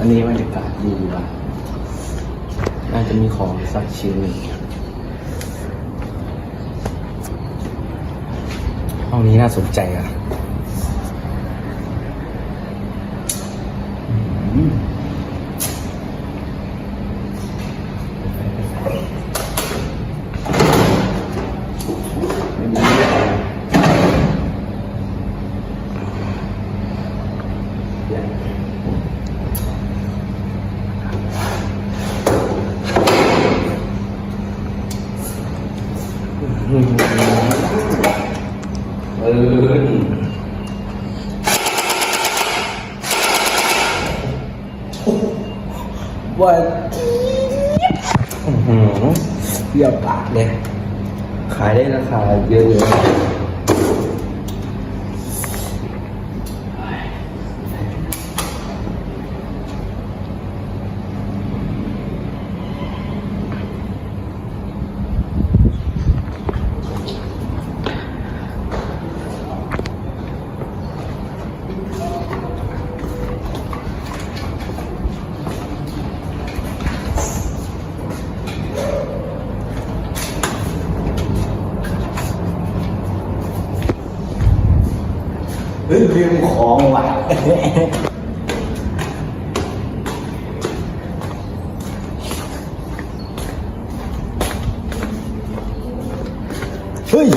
วันนี้บรรยากาศดีว่ะน่าจะมีของสักชิ้นหนึ่งห้องนี้น่าสนใจอะอืมไม่มีอะไรอืมเออ ว่าอื้อหือเปรี้ยวปากเลย ขายได้ราคาเยอะเเฮ้ยลืมของว่ะเฮ้ย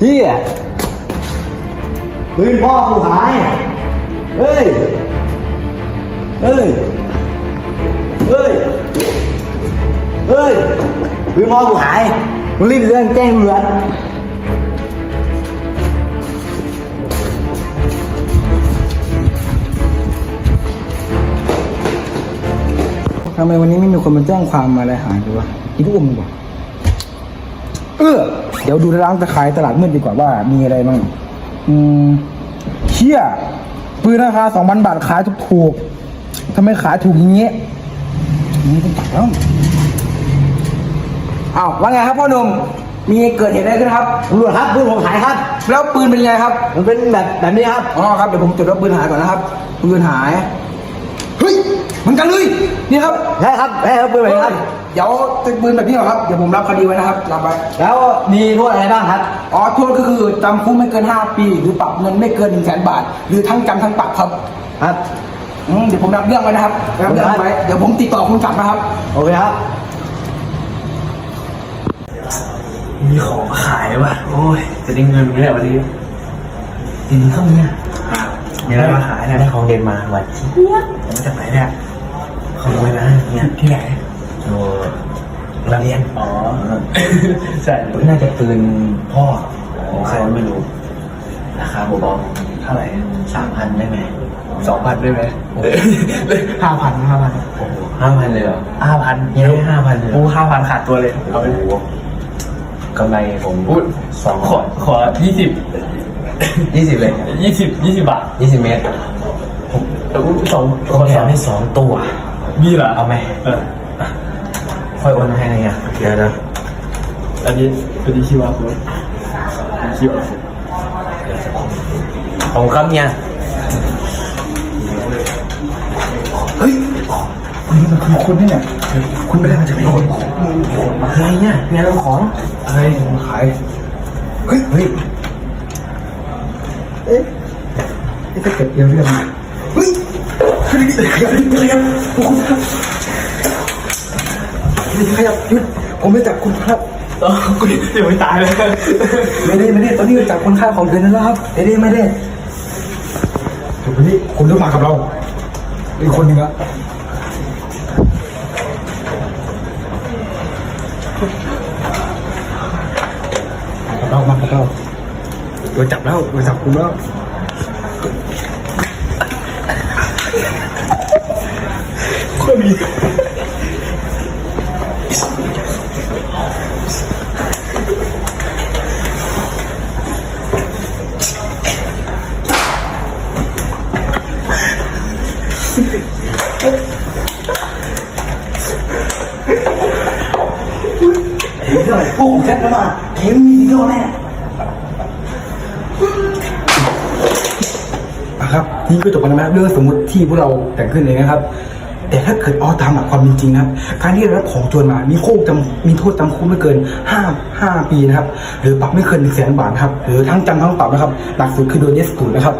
เฮียปืนพ่อกูหาย เฮ้ย เฮ้ย เฮ้ย เฮ้ยปืนพ่อกูหายมึงรีบเรื่องแจ้งตำรว ทำไมวันนี้ไม่มีคนมาแจ้งความมาอะไรหายเลยวะอีลูกอมดีกว่าเออเดี๋ยวดูร้านตะขายตลาดมืดดีกว่าว่ามีอะไรบ้างอืมเชี่ยปืนราคาสองพันบาทขายถูกๆทำไมขายถูกอย่างเงี้ยนี่ต้องตัดแล้วอ้าวว่าไงครับพ่อหนุ่มมีเกิดเหตุอะไรขึ้นครับตำรวจครับปืนผมหายครับ แล้วปืนเป็นไงครับ มันเป็นแบบแบบนี้ครับอ๋อครับเดี๋ยวผมจดว่าปืนหายก่อนนะครับปืนหายเฮ้ย เหมันกันเลยนี่ครับใช่ครับใช่ครับปืนแบบนี้ครับ เดี๋ยวจะปืนแบบนี้เหรอครับเดี๋ยวผมรับคดีไว้นะครับรับไว้แล้วมีโทษอะไรบ้างครับอ๋อโทษก็คือจำคุกไม่เกิน 5 ปี หรือปรับเงินไม่เกิน1นึ่งแสนบาท หรือทั้งจำทั้งปรับครับครับอืมเดี๋ยวผมรับเรื่องไว้นะครับรับเรื่องไว้เดี๋ยวผมติดต่อคุณกลับนะครับโอเคครับมีของขายว่ะ โอ้ย จะได้เงินไหมเนี่ยวันนี้จริงเข้าเนี่ยมีอะไรมาขายเนี่ยได้ของเด่นมาวันเที่ยมาจากไหนเนี่ย ขโมยนะเนี่ยที่ไหนโอ้โรงเรียนอ๋อใช่น่าจะปืนพ่อของใครไม่รู้ราคาเบาๆเท่าไหร่สามพันได้ไหมสองพันได้ไหมห้าพันห้าพันโอ้โหห้าพันเลยเหรอห้าพันเยอะห้าพันเลยโอ้ห้าพันขาดตัวเลยเอาไปกำไรผมพูดสองขอขอยี่สิบยี่สิบเลยยี่สิบยี่สิบบาทยี่สิบเมตรสองผมแถมให้สองตัว มีเหรอเอาไหมเออค่อยโอนให้ไงเดี๋ยวนะอันนี้อันนี้คิวอาร์โค้ดคิวอาร์โค้ดผมครับเนี่ยเฮ้ยคุณนี่มันคือคนนี่เนี่ยคุณไปได้มาจากไหนคนอะไรเนี่ยเนี่ยเราของอะไรมาขายเฮ้ยเฮ้ยเอ๊ะนี่ถ้าเกิดเรื่องเรื่องมาเฮ้ยข ยับขยับขยับคุณครับขยับหยุดผมไม่จับคุณครับเออกูเดี๋ยวไม่ตายเลยไม่ได้ไม่ได้ตอนนี้จับคนฆ่าของเดือนนั้นแล้วครับไม่ได้ไม่ได้ถูกนี้คุณเลือกมากับเราอีกคนหนึ่งอะกับเรามากับเราโดนจับแล้วโดนจับคุณแล้ว คนมีเห็นเท่าไหร่พวกผมแคปแล้วมาเห็นมีโทษแน่อะครับนี่ก็จบกันแล้วนะครับเรื่องสมมติที่พวกเราแต่งขึ้นเองนะครับ แต่ถ้าเกิดออาตามหลักความเป็นจริงนะครับการที่เรารับของโจรมามีโทษจำมีโทษจำคุกไม่เกินห้าห้าปีนะครับ หรือปรับไม่เกินหนึ่งแสนบาทครับ หรือทั้งจำทั้งปรับนะครับหนักสุดคือโดนเยสกูนะครับ